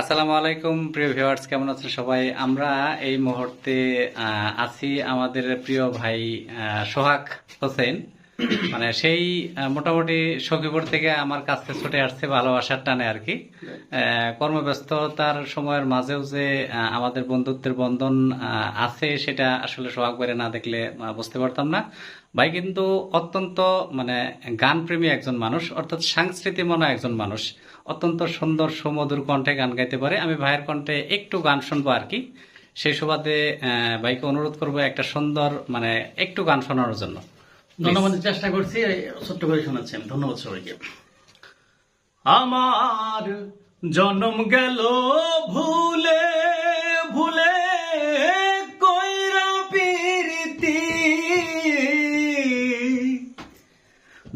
আসসালামু আলাইকুম, প্রিয় ভিউয়ার্স, কেমন আছেন সবাই? আমরা এই মুহূর্তে আছি আমাদের প্রিয় ভাই সোহাগ হোসেন। মানে সেই মোটামুটি সখীপুর থেকে আমার কাছে ছুটে আসছে ভালোবাসার টানে আর কি। কর্মব্যস্ততার সময়ের মাঝেও যে আমাদের বন্ধুত্বের বন্ধন আছে সেটা আসলে সোহাগ বাইরে না দেখলে বুঝতে পারতাম না। ভাই কিন্তু অত্যন্ত মানে গানপ্রেমী একজন মানুষ অর্থাৎ সাংস্কৃতিক মনে একজন মানুষ। অত্যন্ত সুন্দর সুমধুর কণ্ঠে গান গাইতে পারে। আমি ভাইয়ের কণ্ঠে একটু গান শুনব আর কি। সেই সুবাদে আহ, ভাইকে অনুরোধ করব একটা সুন্দর মানে একটু গান শোনানোর জন্য। ধন্যবাদ চেষ্টা করছি ছোট্ট করে শোনাচ্ছি আমি। ধন্যবাদ সবাইকে। আমার জন্ম গেল ভুলে ভুলে কইরা পিরিতি।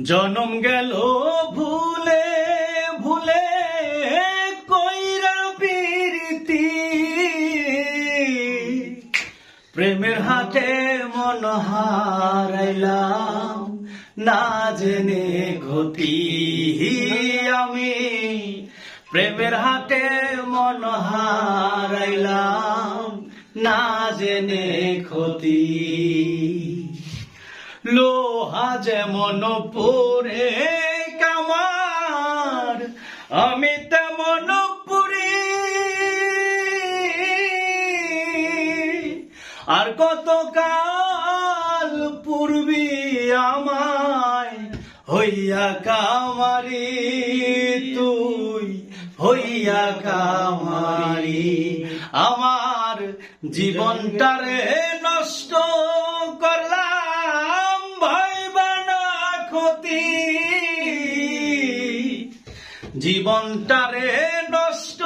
জন্ম গেল ভুলে ভুলে কইরা পিরিতি। প্রেমের হাতে মন হারাইলাম না জেনে ক্ষতি আমি। প্রেমের হাতে মন হারাইলাম না জেনে ক্ষতি লোহা যেমন পরে কামার, আমি তেমন পুরি। আর কত কাল পূর্বী আমায়, হইয়া কামারি তুই, হইয়া কামারি। আমার জীবনটারে নষ্ট করলাম, ভাইবানা ক্ষতি। জীবনটারে নষ্ট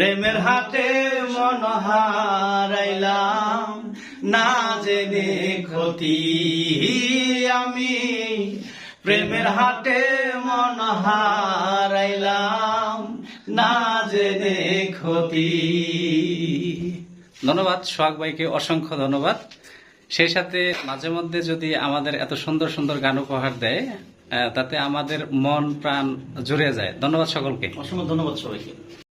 প্রেমের হাতে মন হারাইলাম না জেনে ক্ষতি আমি। প্রেমের হাতে মন হারাইলাম না জেনে ক্ষতি। ধন্যবাদ সোহাগ ভাইকে অসংখ্য ধন্যবাদ। সেই সাথে মাঝে মধ্যে যদি আমাদের এত সুন্দর সুন্দর গান উপহার দেয় তাতে আমাদের মন প্রাণ জুড়ে যায়। ধন্যবাদ সকলকে। অসংখ্য ধন্যবাদ সবাইকে।